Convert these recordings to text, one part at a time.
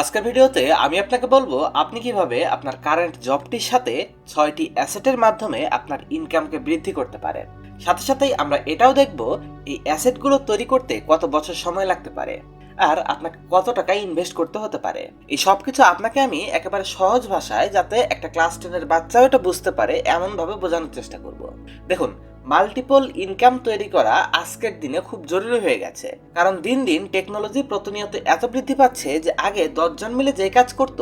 আজকের ভিডিওতে আমি আপনাকে বলব, আপনি কীভাবে আপনার কারেন্ট জবটির সাথে ছয়টি অ্যাসেটের মাধ্যমে আপনার ইনকামকে বৃদ্ধি করতে পারেন। সাথে সাথেই আমরা এটাও দেখব, এই অ্যাসেটগুলো তৈরি করতে কত বছর সময় লাগতে পারে আর আপনাকে কত টাকা ইনভেস্ট করতে হতে পারে। এই সব কিছু আপনাকে আমি একেবারে সহজ ভাষায় যাতে একটা ক্লাস টেনের বাচ্চাও এটা বুঝতে পারে, এমনভাবে বোঝানোর চেষ্টা করব। দেখুন মাল্টিপল ইনকাম তৈরি করা আজকের দিনে খুব জরুরি হয়ে গেছে। কারণ দিন দিন টেকনোলজি প্রতিনিয়ত এত বৃদ্ধি পাচ্ছে যে আগে দশজন মিলে যে কাজ করত,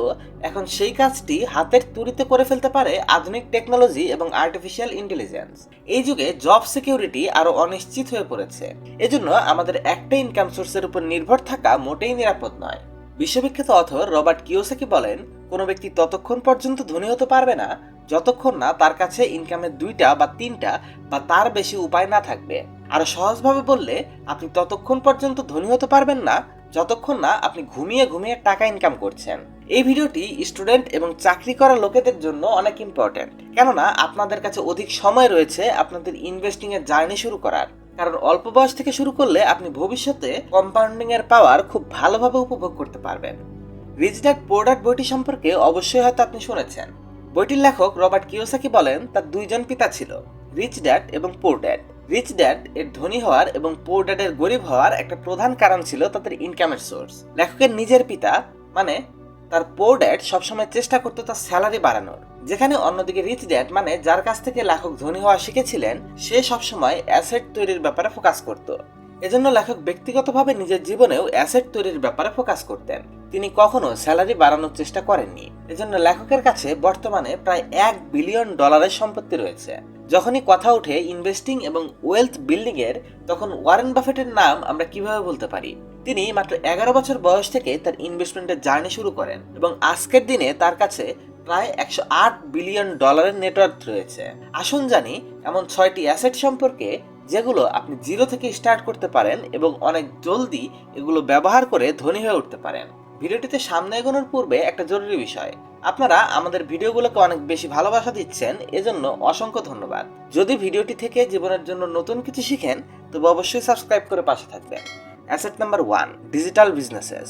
এখন সেই কাজটি হাতের তুড়িতে করে ফেলতে পারে আধুনিক টেকনোলজি এবং আর্টিফিশিয়াল ইন্টেলিজেন্স এই যুগে জব সিকিউরিটি আরও অনিশ্চিত হয়ে পড়েছে। এজন্য আমাদের একটা ইনকাম সোর্সের উপর নির্ভর থাকা মোটেই নিরাপদ নয়। বিশ্ববিখ্যাত অথর রবার্ট কিওসাকি বলেন, কোনো ব্যক্তি ততক্ষণ পর্যন্ত ধনী হতে পারবে না, যতক্ষণ না তার কাছে ইনকামের দুইটা বা তিনটা বা তার বেশি উপায় না থাকবে। আরও সহজভাবে বললে, আপনি ততক্ষণ পর্যন্ত ধনী হতে পারবেন না, যতক্ষণ না আপনি ঘুমিয়ে ঘুমিয়ে টাকা ইনকাম করছেন। এই ভিডিওটি স্টুডেন্ট এবং চাকরি করা লোকেদের জন্য অনেক ইম্পর্ট্যান্ট কেননা, আপনাদের কাছে অধিক সময় রয়েছে আপনাদের ইনভেস্টিং এর জার্নি শুরু করার। কারণ অল্প বয়স থেকে শুরু করলে আপনি ভবিষ্যতে কম্পাউন্ডিং এর পাওয়ার খুব ভালোভাবে উপভোগ করতে পারবেন। রিচ ড্যাড পোর ড্যাড বইটি সম্পর্কে অবশ্যই হয়তো আপনি শুনেছেন। বইটির লেখক রবার্ট কিওসাকি বলেন, তার দুইজন পিতা ছিল রিচ ড্যাড এবং পোর ড্যাড রিচ ড্যাড এর ধনী হওয়ার এবং পোর ড্যাডের গরিব হওয়ার একটা প্রধান কারণ ছিল তাদের ইনকামের সোর্স লেখকের নিজের পিতা মানে তার পোর ড্যাড সবসময় চেষ্টা করতো তার স্যালারি বাড়ানোর। যেখানে অন্যদিকে রিচ ড্যাড মানে যার কাছ থেকে লেখক ধনী হওয়া শিখেছিলেন, সে সবসময় অ্যাসেট তৈরির ব্যাপারে ফোকাস করত। এজন্য লেখক ব্যক্তিগতভাবে নিজের জীবনেও অ্যাসেট তৈরির ব্যাপারে ফোকাস করতেন। তিনি কখনো স্যালারি বাড়ানোর চেষ্টা করেননি। এজন্য লেখকের কাছে বর্তমানে প্রায় এক বিলিয়ন ডলারের সম্পত্তি রয়েছে। যখনই কথা ওঠে ইনভেস্টিং এবং ওয়েলথ বিল্ডিং এর তখন ওয়ারেন বাফেটের নাম আমরা কীভাবে বলতে পারি? তিনি মাত্র এগারো বছর বয়স থেকে তার ইনভেস্টমেন্টের জার্নি শুরু করেন এবং আজকের দিনে তার কাছে প্রায় একশো আট বিলিয়ন ডলারের নেটওয়ার্ক রয়েছে। আসুন জানি, এমন ছয়টি অ্যাসেট সম্পর্কে যেগুলো আপনি জিরো থেকে স্টার্ট করতে পারেন এবং অনেক জলদি এগুলো ব্যবহার করে ধনী হয়ে উঠতে পারেন। ভিডিওটিতে সামনে এগোনোর পূর্বে একটা জরুরি বিষয়। আপনারা আমাদের ভিডিওগুলোকে অনেক বেশি ভালোবাসা দিচ্ছেন, এজন্য অসংখ্য ধন্যবাদ। যদি ভিডিওটি থেকে জীবনের জন্য নতুন কিছু শিখেন, তবে অবশ্যই সাবস্ক্রাইব করে পাশে থাকবেন। Asset number one, digital businesses.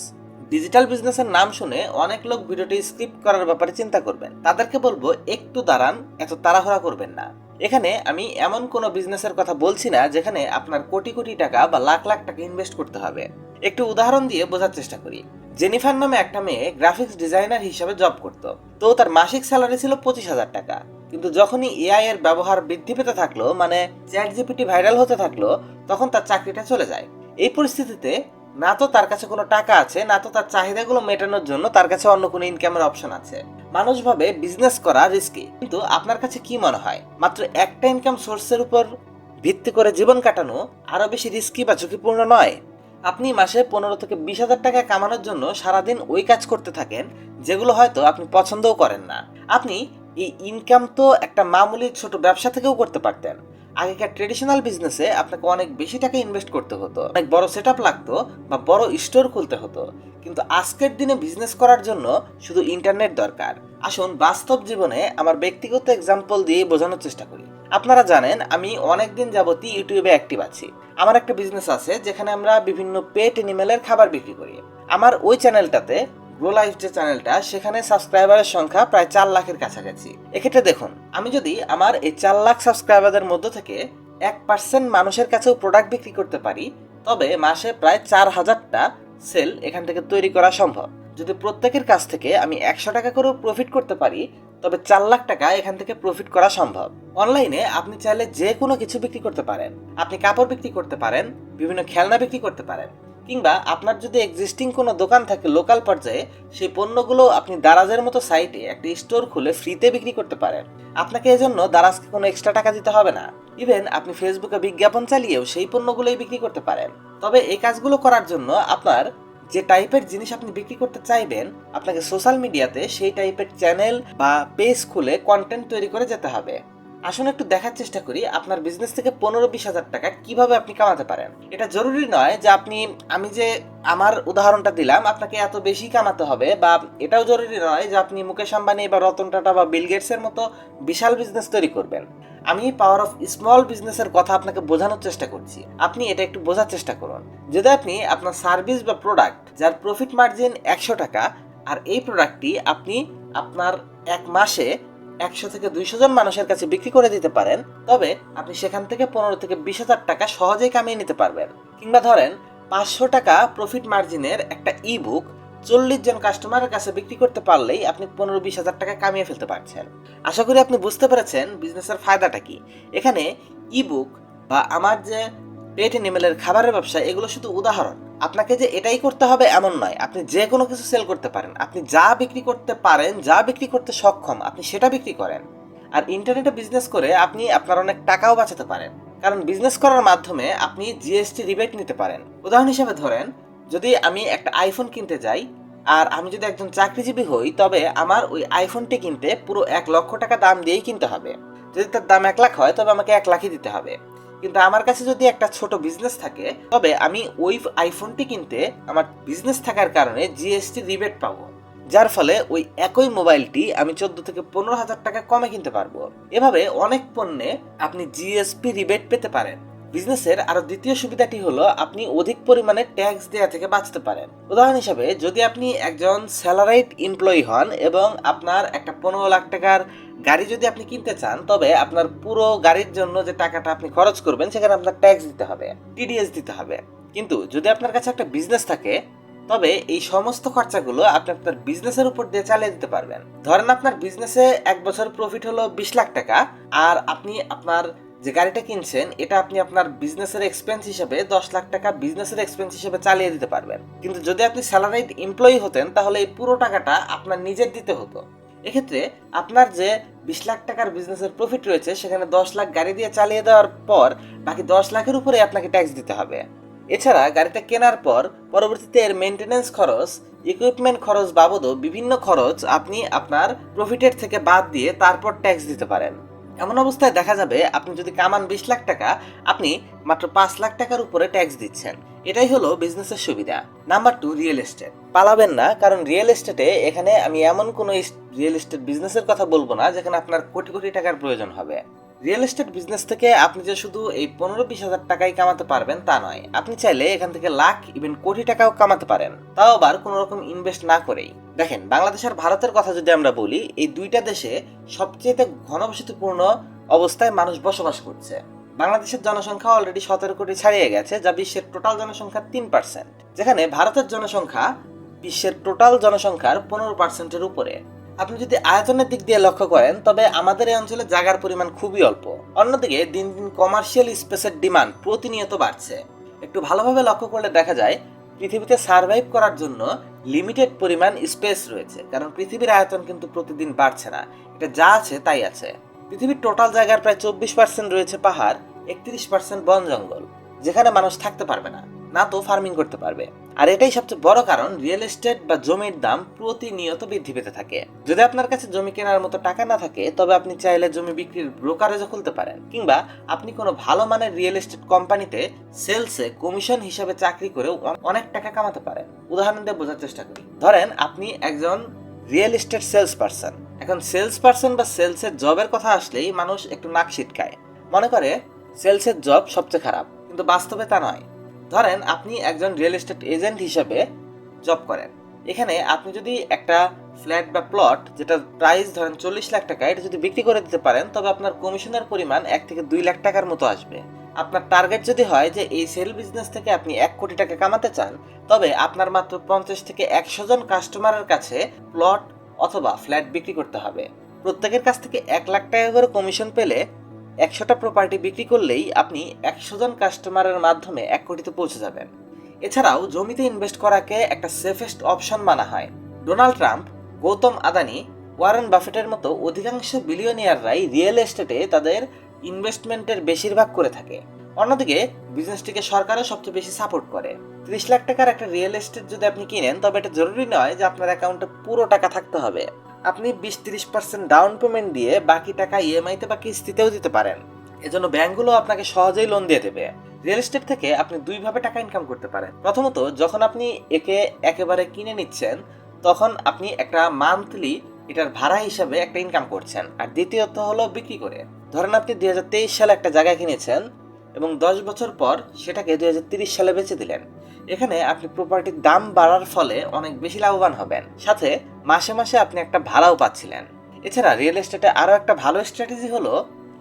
Digital বিজনেসের নাম শুনে অনেক লোক ভিডিওটি স্কিপ করার ব্যাপারে চিন্তা করবেন। তাদেরকে বলব, একটু দাঁড়ান, এত তাড়াহুড়া করবেন না। এখানে আমি এমন কোনো বিজনেসের কথা বলছি না, যেখানে আপনার কোটি কোটি টাকা বা লাখ লাখ টাকা ইনভেস্ট করতে হবে। একটু উদাহরণ দিয়ে বোঝার চেষ্টা করি। জেনিফার নামে একটা মেয়ে গ্রাফিক্স ডিজাইনার হিসাবে জব করত। তো তার মাসিক স্যালারি ছিল পঁচিশ হাজার টাকা। কিন্তু যখনই এআই এর ব্যবহার বৃদ্ধি পেতে থাকল মানে চ্যাট জিপিটি ভাইরাল হতে থাকল, তখন তার চাকরিটা চলে যায়। এই পরিস্থিতিতে না তো তার কাছে কোনো টাকা আছে, না তো তার চাহিদাগুলো মেটানোর জন্য তার কাছে অন্য কোনো ইনকামের অপশন আছে। মানুষ ভাবে বিজনেস করা রিস্কি কিন্তু আপনার কাছে কি মনে হয়? মাত্র একটা ইনকাম সোর্সের উপর ভিত্তি করে জীবন কাটানো আরও বেশি রিস্কি বা ঝুঁকিপূর্ণ নয়? আপনি মাসে পনেরো থেকে বিশ হাজার টাকা কামানোর জন্য সারাদিন ওই কাজ করতে থাকেন, যেগুলো হয়তো আপনি পছন্দও করেন না। আপনি এই ইনকাম তো একটা মামুলি ছোট ব্যবসা থেকেও করতে পারতেন। আগেকার ট্রেডিশনাল বিজনেসে আপনাকে অনেক বেশি টাকা ইনভেস্ট করতে হতো। অনেক বড় সেট আপ লাগতো বা বড় স্টোর খুলতে হতো। কিন্তু আজকের দিনে বিজনেস করার জন্য শুধু ইন্টারনেট দরকার। আসুন বাস্তব জীবনে আমার ব্যক্তিগত এক্সাম্পল দিয়ে বোঝানোর চেষ্টা করি। আপনারা জানেন, আমি অনেক দিন যাবতই ইউটিউবে অ্যাক্টিভ আছি। আমার একটা বিজনেস আছে যেখানে আমরা বিভিন্ন পেট এনিমেলের খাবার বিক্রি করি। আমার ওই চ্যানেলটাতে গ্রো লাইফ যে চ্যানেলটা, সেখানে সাবস্ক্রাইবারের সংখ্যা প্রায় চার লাখের কাছাকাছি। এক্ষেত্রে দেখুন, আমি যদি আমার এই চার লাখ সাবস্ক্রাইবারদের মধ্য থেকে এক পার্সেন্ট মানুষের কাছেও প্রোডাক্ট বিক্রি করতে পারি, তবে মাসে প্রায় চার হাজারটা সেল এখান থেকে তৈরি করা সম্ভব। যদি প্রত্যেকের কাছ থেকে আমি একশো টাকা করেও প্রফিট করতে পারি, তবে চার লাখ টাকা এখান থেকে প্রফিট করা সম্ভব। অনলাইনে আপনি চাইলে যে কোনো কিছু বিক্রি করতে পারেন। আপনি কাপড় বিক্রি করতে পারেন, বিভিন্ন খেলনা বিক্রি করতে পারেন। কিংবা আপনার যদি এক্সিস্টিং কোনো দোকান থাকে লোকাল পর্যায়ে, সেই পণ্যগুলো আপনি দারাজের মতো সাইটে একটি স্টোর খুলে ফ্রিতে বিক্রি করতে পারেন। আপনাকে এজন্য দারাজকে কোনো এক্সট্রা টাকা দিতে হবে না। ইভেন আপনি ফেসবুকে বিজ্ঞাপন চালিয়েও সেই পণ্যগুলোই বিক্রি করতে পারেন। তবে এই কাজগুলো করার জন্য আপনার যে টাইপের জিনিস আপনি বিক্রি করতে চাইবেন, আপনাকে সোশ্যাল মিডিয়াতে সেই টাইপের চ্যানেল বা পেজ খুলে কন্টেন্ট তৈরি করে যেতে হবে। আসুন একটু দেখার চেষ্টা করি আপনার বিজনেস থেকে পনেরো বিশ হাজার টাকা কীভাবে আপনি কামাতে পারেন। এটা জরুরি নয় যে আপনি, আমি যে আমার উদাহরণটা দিলাম, আপনাকে এত বেশি কামাতে হবে বা এটাও জরুরি নয় যে আপনি মুকেশ আম্বানি বা রতন টাটা বা বিল গেটসের মতো বিশাল বিজনেস তৈরি করবেন। আমি পাওয়ার অফ স্মল বিজনেসের কথা আপনাকে বোঝানোর চেষ্টা করছি। আপনি এটা একটু বোঝার চেষ্টা করুন। যদি আপনি আপনার সার্ভিস বা প্রোডাক্ট যার প্রফিট মার্জিন একশো টাকা, আর এই প্রোডাক্টটি আপনি আপনার এক মাসে একশো থেকে দুইশো জন মানুষের কাছে বিক্রি করে দিতে পারেন, তবে আপনি সেখান থেকে পনেরো থেকে বিশ হাজার টাকা সহজেই কামিয়ে নিতে পারবেন। কিংবা ধরেন, পাঁচশো টাকা প্রফিট মার্জিনের একটা ই বুক চল্লিশ জন কাস্টমারের কাছে বিক্রি করতে পারলেই আপনি পনেরো বিশ হাজার টাকা কামিয়ে ফেলতে পারছেন। আশা করি আপনি বুঝতে পেরেছেন বিজনেসের ফায়দাটা কি। এখানে ই বুক বা আমার যে পেট এনিমেলের খাবারের ব্যবসা এগুলো শুধু উদাহরণ। আপনাকে যে এটাই করতে হবে এমন নয়। আপনি যে কোনো কিছু সেল করতে পারেন। আপনি যা বিক্রি করতে পারেন, যা বিক্রি করতে সক্ষম, আপনি সেটা বিক্রি করেন। আর ইন্টারনেটে বিজনেস করে আপনি আপনার অনেক টাকাও বাঁচাতে পারেন। কারণ বিজনেস করার মাধ্যমে আপনি জিএসটি রিবেট নিতে পারেন। উদাহরণ হিসেবে ধরেন, যদি আমি একটা আইফোন কিনতে যাই, আর আমি যদি একজন চাকরিজীবী হই, তবে আমার ওই আইফোনটি কিনতে পুরো এক লক্ষ টাকা দাম দিয়েই কিনতে হবে। যদি তার দাম এক লাখ হয়, তবে আমাকে এক লাখই দিতে হবে। কিন্তু আমার কাছে যদি একটা ছোট বিজনেস থাকে, তবে আমি ওই আইফোনটি কিনতে আমার বিজনেস থাকার কারণে জিএসটি রিবেট পাবো। যার ফলে ওই একই মোবাইলটি আমি চোদ্দ থেকে পনেরো হাজার টাকা কমে কিনতে পারব। এভাবে অনেক পণ্যে আপনি জিএসপি রিবেট পেতে পারেন। বিজনেসের আরও দ্বিতীয় সুবিধাটি হলো আপনি অধিক পরিমাণে ট্যাক্স দেওয়া থেকে বাঁচতে পারেন। উদাহরণ হিসাবে, যদি আপনি একজন স্যালারাইড এমপ্লয়ি হন এবং আপনার একটা পনেরো লাখ টাকার গাড়ি যদি আপনি কিনতে চান, তবে আপনার পুরো গাড়ির জন্য যে টাকাটা আপনি খরচ করবেন, সেখানে আপনার ট্যাক্স দিতে হবে টিডিএস দিতে হবে। কিন্তু যদি আপনার কাছে একটা বিজনেস থাকে, তবে এই সমস্ত খরচাগুলো আপনি আপনার বিজনেসের উপর দিয়ে চালিয়ে দিতে পারবেন। ধরেন আপনার বিজনেসে এক বছর প্রফিট হলো বিশ লাখ টাকা, আর আপনি আপনার যে গাড়িটা কিনছেন, এটা আপনি আপনার বিজনেসের এক্সপেন্স হিসেবে দশ লাখ টাকা বিজনেসের এক্সপেন্স হিসেবে চালিয়ে দিতে পারবেন। কিন্তু যদি আপনি স্যালারাইড এমপ্লয়ি হতেন, তাহলে এই পুরো টাকাটা আপনার নিজের দিতে হতো। এক্ষেত্রে আপনার যে বিশ লাখ টাকার বিজনেসের প্রফিট রয়েছে, সেখানে দশ লাখ গাড়ি দিয়ে চালিয়ে দেওয়ার পর, বাকি দশ লাখের উপরে আপনাকে ট্যাক্স দিতে হবে। এছাড়া গাড়িটা কেনার পর, পরবর্তীতে এর মেনটেনেন্স খরচ ইকুইপমেন্ট খরচ বাবদও বিভিন্ন খরচ আপনি আপনার প্রফিটের থেকে বাদ দিয়ে তারপর ট্যাক্স দিতে পারেন। এমন অবস্থায় দেখা যাবে আপনি যদি কামান বিশ লাখ টাকা, আপনি মাত্র পাঁচ লাখ টাকার উপরে ট্যাক্স দিচ্ছেন। এটাই হলো বিজনেসের সুবিধা। নাম্বার টু রিয়েল এস্টেট পালাবেন না, কারণ রিয়েল এস্টেটে এখানে আমি এমন কোনো রিয়েল এস্টেট বিজনেসের কথা বলব না, যেখানে আপনার কোটি কোটি টাকার প্রয়োজন হবে। রিয়েল এস্টেট বিজনেস থেকে আপনি যে শুধু এই পনেরো বিশ হাজার টাকাই কামাতে পারবেন তা নয়, আপনি চাইলে এখান থেকে লাখ ইভেন কোটি টাকাও কামাতে পারেন। তাও আবার কোনো রকম ইনভেস্ট না করেই। দেখেন, বাংলাদেশ আর ভারতের কথা যদি আমরা বলি, এই দুইটা দেশে সবচেয়ে ঘনবসতিপূর্ণ অবস্থায় মানুষ বসবাস করছে। বাংলাদেশের জনসংখ্যা অলরেডি সতেরো কোটি ছাড়িয়ে গেছে, যা বিশ্বের টোটাল জনসংখ্যার তিন পার্সেন্ট যেখানে ভারতের জনসংখ্যা বিশ্বের টোটাল জনসংখ্যার পনেরো পার্সেন্টের উপরে। আপনি যদি আয়তনের দিক দিয়ে লক্ষ্য করেন, তবে আমাদের এই অঞ্চলে জায়গার পরিমাণ খুবই অল্প। অন্যদিকে, দিন দিন কমার্শিয়াল স্পেসের ডিমান্ড প্রতিনিয়ত বাড়ছে। একটু ভালোভাবে লক্ষ্য করলে দেখা যায়, পৃথিবীতে সার্ভাইভ করার জন্য লিমিটেড পরিমাণ স্পেস রয়েছে। কারণ পৃথিবীর আয়তন কিন্তু প্রতিদিন বাড়ছে না। এটা যা আছে, তাই আছে। পৃথিবীর টোটাল জায়গার প্রায় চব্বিশ পার্সেন্ট রয়েছে পাহাড়, একত্রিশ পার্সেন্ট বন জঙ্গল, যেখানে মানুষ থাকতে পারবে না। না তো ফার্মিং করতে পারবে। আর এটাই সবচেয়ে বড় কারণ রিয়েল এস্টেট বা জমির দাম প্রতিনিয়ত বৃদ্ধি পেতে থাকে। যদি আপনার কাছে জমি কেনার মতো টাকা না থাকে, তবে আপনি চাইলে জমি বিক্রির ব্রোকারেজও খুলতে পারেন। কিংবা আপনি কোনো ভালো মানের রিয়েল এস্টেট কোম্পানিতে সেলসে কমিশন হিসাবে চাকরি করেও অনেক টাকা কামাতে পারেন। উদাহরণ দিয়ে বোঝার চেষ্টা করি। ধরেন, আপনি একজন রিয়েল এস্টেট সেলস পারসন এখন সেলস পারসন বা সেলসের জবের কথা আসলেই মানুষ একটু নাক ছিটকায় মনে করে সেলসের জব সবচেয়ে খারাপ, কিন্তু বাস্তবে তা নয়। ধরেন আপনি একজন রিয়েল এস্টেট এজেন্ট হিসেবে জব করেন। এখানে আপনি যদি একটা ফ্ল্যাট বা প্লট যেটা প্রাইস ধরেন চল্লিশ লাখ টাকা, এটা যদি বিক্রি করে দিতে পারেন, তবে আপনার কমিশনের পরিমাণ এক থেকে দুই লাখ টাকার মতো আসবে। আপনার টার্গেট যদি হয় যে এই সেল বিজনেস থেকে আপনি এক কোটি টাকা কামাতে চান, তবে আপনার মাত্র পঞ্চাশ থেকে একশো জন কাস্টমারের কাছে প্লট অথবা ফ্ল্যাট বিক্রি করতে হবে। প্রত্যেকের কাছ থেকে এক লাখ টাকা করে কমিশন পেলে একশোটা প্রপার্টি বিক্রি করলেই আপনি একশো জন কাস্টমারের মাধ্যমে এক কোটিতে পৌঁছে যাবেন। এছাড়াও জমিতে ইনভেস্ট করাকে একটা সেফেস্ট অপশন মানা হয়। Donald Trump Gautam Adani Warren বাফেটের মতো অধিকাংশ বিলিয়নিয়াররাই রিয়েল এস্টেটে তাদের ইনভেস্টমেন্টের বেশিরভাগ করে থাকে। অন্যদিকে বিজনেসটিকে সরকারও সবচেয়ে বেশি সাপোর্ট করে। ত্রিশ লাখ টাকার একটা রিয়েল এস্টেট যদি আপনি কিনেন, তবে এটা জরুরি নয় যে আপনার অ্যাকাউন্টে পুরো টাকা থাকতে হবে। আপনি বিশ তিরিশ পার্সেন্ট ডাউন পেমেন্ট দিয়ে বাকি টাকা ইএমআইতে বা কিস্তিতেও দিতে পারেন। এজন্য ব্যাংকগুলো আপনাকে সহজেই লোন দিয়ে দেবে। রিয়েল এস্টেট থেকে আপনি দুইভাবে টাকা ইনকাম করতে পারেন। প্রথমত, যখন আপনি একে একেবারে কিনে নিচ্ছেন, তখন আপনি একটা মান্থলি এটার ভাড়া হিসাবে একটা ইনকাম করছেন। আর দ্বিতীয়ত হলো বিক্রি করে। ধরেন আপনি দুই হাজার তেইশ সালে একটা জায়গা কিনেছেন এবং দশ বছর পর সেটাকে দুই সালে বেচে দিলেন। এখানে আপনি প্রপার্টির দাম বাড়ার ফলে অনেক বেশি লাভবান হবেন। সাথে মাসে মাসে আপনি একটা ভাড়াও পাচ্ছিলেন। এছাড়া রিয়েল এস্টেটে আরও একটা ভালো স্ট্র্যাটেজি হলো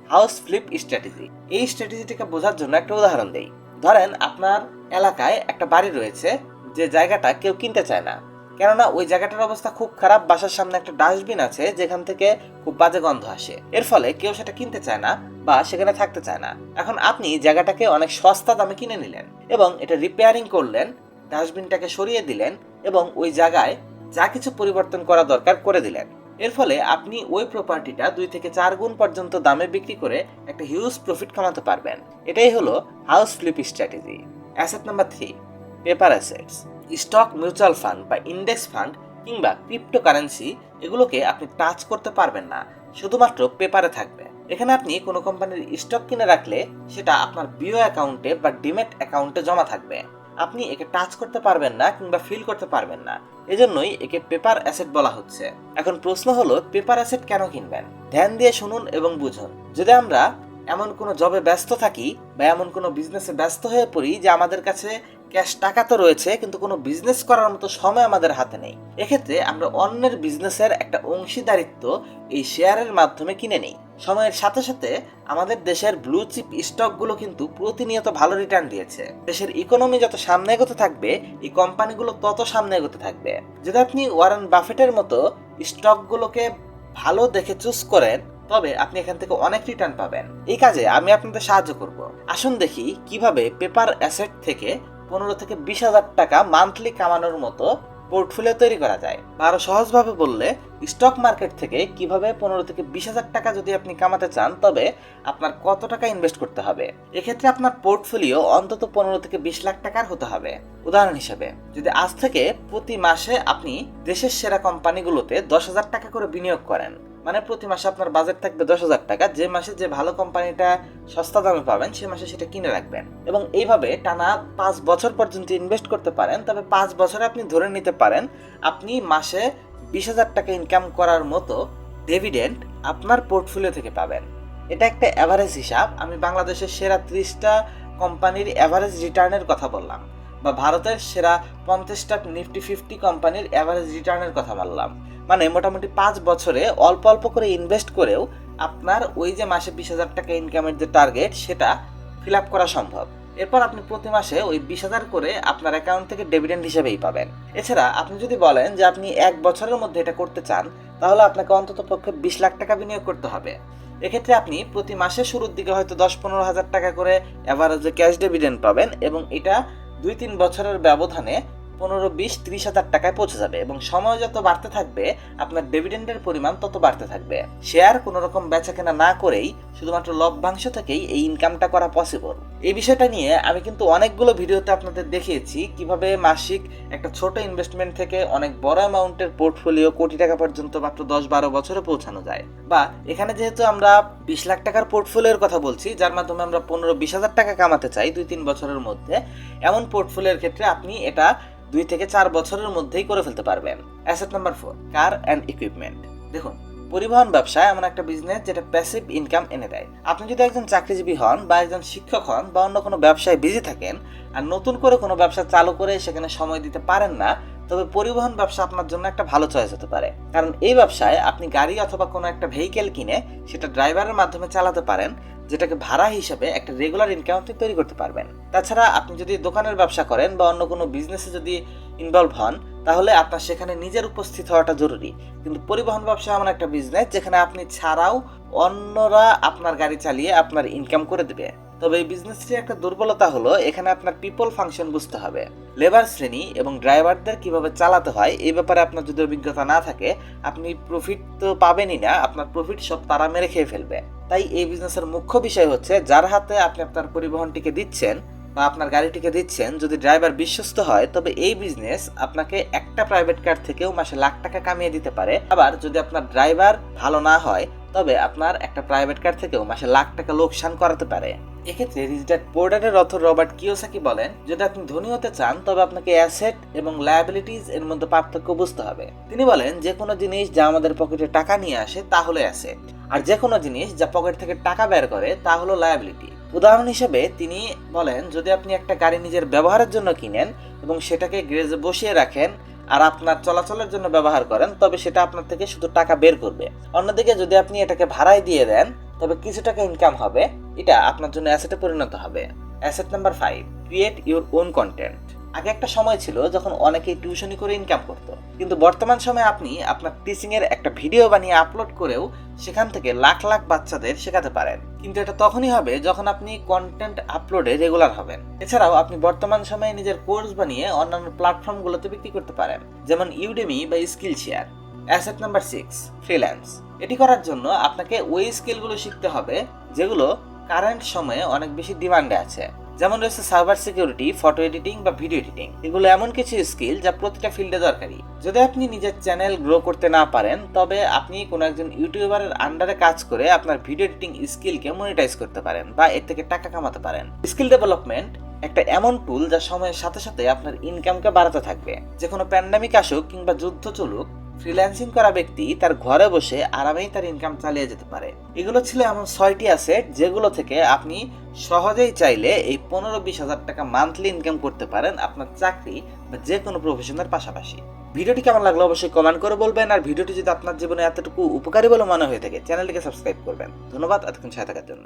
হাউস ফ্লিপ স্ট্র্যাটেজি এই স্ট্র্যাটেজিটিকে বোঝার জন্য একটা উদাহরণ দেই। ধরেন আপনার এলাকায় একটা বাড়ি রয়েছে, যে জায়গাটা কেউ কিনতে চায় না। কেননা ওই জায়গাটার অবস্থা খুব খারাপ, বাসার সামনে একটা ডাস্টবিন আছে যেখান থেকে খুব বাজে গন্ধ আসে। এর ফলে কেউ সেটা কিনতে চায় না বা সেখানে থাকতে চায় না। এখন আপনি জায়গাটাকে অনেক সস্তা দামে কিনে নিলেন এবং এটা রিপেয়ারিং করলেন, ডাস্টবিনটাকে সরিয়ে দিলেন এবং ওই জায়গায় যা কিছু পরিবর্তন করা দরকার করে দিলেন। এর ফলে আপনি ওই প্রপার্টিটা দুই থেকে চার গুণ পর্যন্ত দামে বিক্রি করে একটা হিউজ প্রফিট কামাতে পারবেন। এটাই হলো house flip strategy asset number three paper assets stock mutual fund বা ইন্ডেক্স ফান্ড কিংবা ক্রিপ্টোকারেন্সি এগুলোকে আপনি টাচ করতে পারবেন না, শুধুমাত্র পেপারে থাকবে। এখানে আপনি কোনো কোম্পানির স্টক কিনে রাখলে সেটা আপনার বিও অ্যাকাউন্টে বা ডিমেট অ্যাকাউন্টে জমা থাকবে। আপনি একে টাচ করতে পারবেন না কিংবা ফিল করতে পারবেন না। এজন্যই একে পেপার অ্যাসেট বলা হচ্ছে। এখন প্রশ্ন হলো পেপার অ্যাসেট কেন কিনবেন? ধ্যান দিয়ে শুনুন এবং বুঝুন। যদি আমরা এমন কোনো জবে ব্যস্ত থাকি বা এমন কোনো বিজনেসে ব্যস্ত হয়ে পড়ি যে আমাদের কাছে ক্যাশ টাকা তো রয়েছে, কিন্তু কোনো বিজনেস করার মতো সময় আমাদের হাতে নেই। এক্ষেত্রে আমরা অন্যের বিজনেসের একটা অংশীদারিত্ব এই শেয়ারের মাধ্যমে কিনে নিই। সময়ের সাথে সাথে আমাদের দেশের ব্লু চিপ স্টকগুলো কিন্তু প্রতিনিয়ত ভালো রিটার্ন দিয়েছে। দেশের ইকোনমি যত সামনে এগোতে থাকবে, এই কোম্পানিগুলো তত সামনে এগোতে থাকবে। যদি আপনি ওয়ারেন বাফেটের মতো স্টকগুলোকে ভালো দেখে চুজ করেন, তবে আপনি এখান থেকে অনেক রিটার্ন পাবেন। এই কাজে আমি আপনাদের সাহায্য করব। আসুন দেখি কীভাবে পেপার অ্যাসেট থেকে পনেরো থেকে বিশ হাজার টাকা মান্থলি কামানোর মতো পোর্টফোলিও তৈরি করা যায়। আরও সহজভাবে বললে স্টক মার্কেট থেকে কীভাবে পনেরো থেকে বিশ হাজার টাকা যদি আপনি কামাতে চান, তবে আপনার কত টাকা ইনভেস্ট করতে হবে? এক্ষেত্রে আপনার পোর্টফোলিও অন্তত পনেরো থেকে বিশ লাখ টাকার হতে হবে। উদাহরণ হিসেবে, যদি আজ থেকে প্রতি মাসে আপনি দেশের সেরা কোম্পানিগুলোতে দশ হাজার টাকা করে বিনিয়োগ করেন মানে প্রতি মাসে আপনার বাজেট থাকবে দশ হাজার টাকা। যে মাসে যে ভালো কোম্পানিটা সস্তা দামে পাবেন, সে মাসে সেটা কিনে রাখবেন। এবং এইভাবে টানা পাঁচ বছর পর্যন্ত ইনভেস্ট করতে পারেন, তবে পাঁচ বছরে আপনি ধরে নিতে পারেন, আপনি মাসে বিশ হাজার টাকা ইনকাম করার মতো ডেভিডেন্ট আপনার পোর্টফোলিও থেকে পাবেন। এটা একটা অ্যাভারেজ হিসাব। আমি বাংলাদেশের সেরা ত্রিশটা কোম্পানির অ্যাভারেজ রিটার্নের কথা বললাম। বা ভারতের সেরা পঞ্চাশটা নিফটি ফিফটি কোম্পানির অ্যাভারেজ রিটার্নের কথা বললাম। মানে মোটামুটি পাঁচ বছরে অল্প অল্প করে ইনভেস্ট করেও আপনার ওই যে মাসে বিশ হাজার টাকা ইনকামের যে টার্গেট সেটা ফিল আপ করা সম্ভব। এরপর আপনি প্রতি মাসে ওই বিশ হাজার করে আপনার অ্যাকাউন্ট থেকে ডেভিডেন্ড হিসেবেই পাবেন। এছাড়া আপনি যদি বলেন যে আপনি এক বছরের মধ্যে এটা করতে চান, তাহলে আপনাকে অন্তত পক্ষে বিশ লাখ টাকা বিনিয়োগ করতে হবে। এক্ষেত্রে আপনি প্রতি মাসে শুরুর দিকে হয়তো দশ পনেরো হাজার টাকা করে অ্যাভারেজে ক্যাশ ডেভিডেন্ড পাবেন এবং এটা দুই তিন বছরের ব্যবধানে পনেরো, বিশ, ত্রিশ হাজার টাকায় পৌঁছে যাবে এবং সময় যত বাড়তে থাকবে, আপনার ডিভিডেন্ডের পরিমাণ তত বাড়তে থাকবে। শেয়ার কোনো রকম বেচা কেনা না করেই, শুধুমাত্র লভ্যাংশ থেকেই এই ইনকামটা করা পসিবল এই বিষয়টা নিয়ে আমি কিন্তু অনেকগুলো ভিডিওতে আপনাদের দেখিয়েছি, কীভাবে মাসিক একটা ছোট ইনভেস্টমেন্ট থেকে অনেক বড় অ্যামাউন্টের পোর্টফোলিও কোটি টাকা পর্যন্ত মাত্র দশ, বারো বছরে পৌঁছানো যায়। বা এখানে যেহেতু আমরা বিশ লাখ টাকার পোর্টফোলিওর কথা বলছি, যার মাধ্যমে আমরা পনেরো, বিশ হাজার টাকা কামাতে চাই দুই, তিন বছরের মধ্যে, এমন পোর্টফোলিওর ক্ষেত্রে আপনি এটা দুই থেকে চার বছরের মধ্যেই করে ফেলতে পারবেন asset number four car and equipment দেখুন, পরিবহন ব্যবসা এমন একটা বিজনেস যেটা প্যাসিভ ইনকাম এনে দেয়। আপনি যদি একজন চাকরিজীবী হন বা একজন শিক্ষক হন বা অন্য কোনো ব্যবসায় বিজি থাকেন, আর নতুন করে কোনো ব্যবসা চালু করে সেখানে সময় দিতে পারেন না তবে পরিবহন ব্যবসা আপনার জন্য একটা ভালো চয়েস হতে পারে। কারণ এই ব্যবসায় আপনি গাড়ি অথবা কোনো একটা ভেহিকেল কিনে সেটা ড্রাইভারের মাধ্যমে চালাতে পারেন, যেটাকে ভাড়া হিসেবে একটা রেগুলার ইনকাম আপনি তৈরি করতে পারবেন। তাছাড়া আপনি যদি দোকানের ব্যবসা করেন বা অন্য কোনো বিজনেসে যদি ইনভলভ হন, তাহলে আপনার সেখানে নিজের উপস্থিত হওয়াটা জরুরি। কিন্তু পরিবহন ব্যবসা এমন একটা বিজনেস যেখানে আপনি ছাড়াও অন্যরা আপনার গাড়ি চালিয়ে আপনার ইনকাম করে দেবে। তবে এই বিজনেসটির একটা দুর্বলতা হলো, এখানে আপনার পিপল ফাংশন বুঝতে হবে। লেবার শ্রেণি এবং ড্রাইভারদের কীভাবে চালাতে হয়, এই ব্যাপারে আপনার যদি অভিজ্ঞতা না থাকে, আপনি প্রফিট তো পাবেনই না, আপনার প্রফিট সব তারা মেরে খেয়ে ফেলবে। তাই এই বিজনেসের মুখ্য বিষয় হচ্ছে, যার হাতে আপনি আপনার পরিবহনটিকে দিচ্ছেন বা আপনার গাড়িটিকে দিচ্ছেন, যদি ড্রাইভার বিশ্বস্ত হয়, তবে এই বিজনেস আপনাকে একটা প্রাইভেট কার থেকেও মাসে লাখ টাকা কামিয়ে দিতে পারে। আবার যদি আপনার ড্রাইভার ভালো না হয়, তবে আপনার একটা প্রাইভেট কার থেকেও মাসে লাখ টাকা লোকসান করাতে পারে। এক্ষেত্রে রিজিটার্ড বোর্ডারের অথর রবার্ট কিওসাকি বলেন, যদি আপনি ধনী হতে চান, তবে আপনাকে অ্যাসেট এবং লায়াবিলিটিস এর মধ্যে পার্থক্য বুঝতে হবে। তিনি বলেন যে কোনো জিনিস যা আমাদের পকেটে টাকা নিয়ে আসে তা হলো অ্যাসেট। আর যে কোনো জিনিস যা পকেট থেকে টাকা বের করে, তা হলো লায়াবিলিটি। উদাহরণ হিসেবে তিনি বলেন, যদি আপনি একটা গাড়ি নিজের ব্যবহারের জন্য কিনেন এবং সেটাকে গ্যারেজে বসিয়ে রাখেন আর আপনার চলাচলের জন্য ব্যবহার করেন, তবে সেটা আপনার থেকে শুধু টাকা বের করবে। অন্যদিকে যদি আপনি এটাকে ভাড়ায় দিয়ে দেন তবে কিছু টাকা ইনকাম হবে। এটা আপনার জন্য অ্যাসেটে পরিণত হবে। Asset number five create your own content আগে একটা সময় ছিল যখন অনেকেই টিউশনি করে ইনকাম করত। কিন্তু বর্তমান সময়ে আপনি আপনার টিচিং এর একটা ভিডিও বানিয়ে আপলোড করেও সেখান থেকে লাখ লাখ বাচ্চাদের শেখাতে পারেন। কিন্তু এটা তখনই হবে যখন আপনি কন্টেন্ট আপলোডে রেগুলার হবেন। এছাড়াও আপনি বর্তমান সময়ে নিজের কোর্স বানিয়ে অন্যান্য প্ল্যাটফর্মগুলোতে বিক্রি করতে পারেন। যেমন ইউডেমি বা Skillshare asset number six freelance এটি করার জন্য আপনাকে ওই স্কিলগুলো শিখতে হবে, যেগুলো কারেন্ট সময়ে অনেক বেশি ডিমান্ডে আছে। যেমন রয়েছে সার্ভার সিকিউরিটি, ফটো এডিটিং বা ভিডিও এডিটিং। এগুলো এমন কিছু স্কিল যা প্রতিটা ফিল্ডে দরকারি। যদি আপনি নিজের চ্যানেল গ্রো করতে না পারেন, তবে আপনি কোনো একজন ইউটিউবারের আন্ডারে কাজ করে আপনার ভিডিও এডিটিং স্কিলকে মনিটাইজ করতে পারেন বা এর থেকে টাকা কামাতে পারেন। স্কিল ডেভেলপমেন্ট একটা এমন টুল যা সময়ের সাথে সাথে আপনার ইনকামকে বাড়াতে থাকবে। যে কোনো প্যান্ডামিক আসুক কিংবা যুদ্ধ চলুক ফ্রিল্যান্সিং করা ব্যক্তি তার ঘরে বসে আরামেই তার ইনকাম চালিয়ে যেতে পারে। এগুলো ছিল এমন ছয়টি অ্যাসেট যেগুলো থেকে আপনি সহজেই চাইলে এই পনেরো বিশ হাজার টাকা মান্থলি ইনকাম করতে পারেন আপনার চাকরি বা যে কোনো প্রফেশনের পাশাপাশি। ভিডিওটি কেমন লাগল অবশ্যই কমেন্ট করে বলবেন আর ভিডিওটি যদি আপনার জীবনে এতটুকু উপকারী বলে মনে হয়ে থাকে চ্যানেলটিকে সাবস্ক্রাইব করবেন। ধন্যবাদ এতক্ষণ থাকার জন্য।